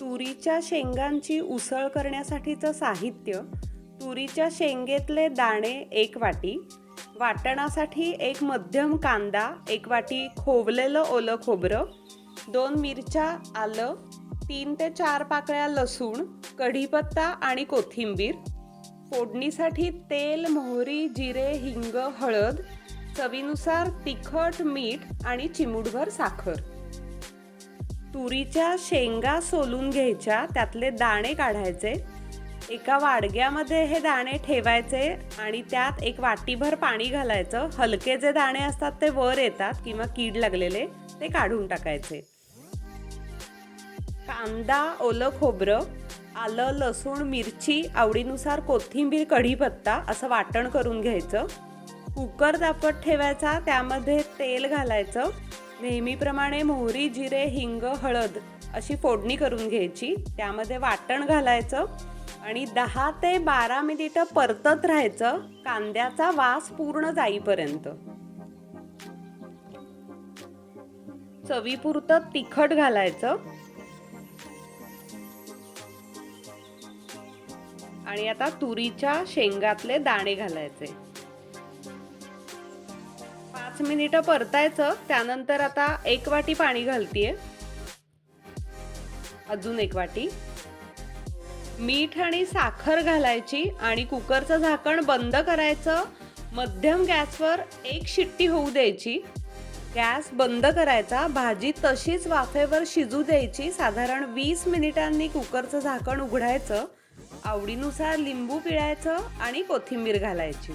तुरीच्या शेंगांची उसळ करण्यासाठीचं साहित्य तुरीच्या शेंगेतले दाणे एक वाटी वाटणासाठी एक मध्यम कांदा एक वाटी खोवलेलं ओलं खोबरं दोन मिरच्या आलं तीन ते चार पाकळ्या लसूण कढीपत्ता आणि कोथिंबीर फोडणीसाठी तेल मोहरी जिरे हिंग हळद चवीनुसार तिखट मीठ आणि चिमूटभर साखर. तुरीच्या शेंगा सोलून घ्यायच्या त्यातले दाणे काढायचे. एका वाडग्यामध्ये हे दाणे ठेवायचे आणि त्यात एक वाटीभर पाणी घालायचं. हलके जे दाणे असतात ते वर येतात किंवा कीड लागलेले ते काढून टाकायचे. कांदा ओलं खोबरं आलं लसूण मिरची आवडीनुसार कोथिंबीर कढीपत्ता असं वाटण करून घ्यायचं. कुकर दापट ठेवायचा त्यामध्ये तेल घालायचं. नेहमीप्रमाणे मोहरी जिरे हिंग हळद अशी फोडणी करून घ्यायची. त्यामध्ये वाटण घालायचं आणि दहा ते बारा मिनिटं परतत राहायचं. कांद्याचा वास पूर्ण जाईपर्यंत. चवीपुरतं तिखट घालायचं. आणि आता तुरीच्या शेंगातले दाणे घालायचे. पाच मिनिटं परतायचं त्यानंतर आता एक वाटी पाणी घालतीये. अजून एक वाटी. मीठ आणि साखर घालायची आणि कुकरचं झाकण बंद करायचं. मध्यम गॅसवर एक शिट्टी होऊ द्यायची. गॅस बंद करायचा भाजी तशीच वाफेवर शिजू द्यायची. साधारण वीस मिनिटांनी कुकरचं झाकण उघडायचं. आवडीनुसार लिंबू पिळायचं आणि कोथिंबीर घालायची.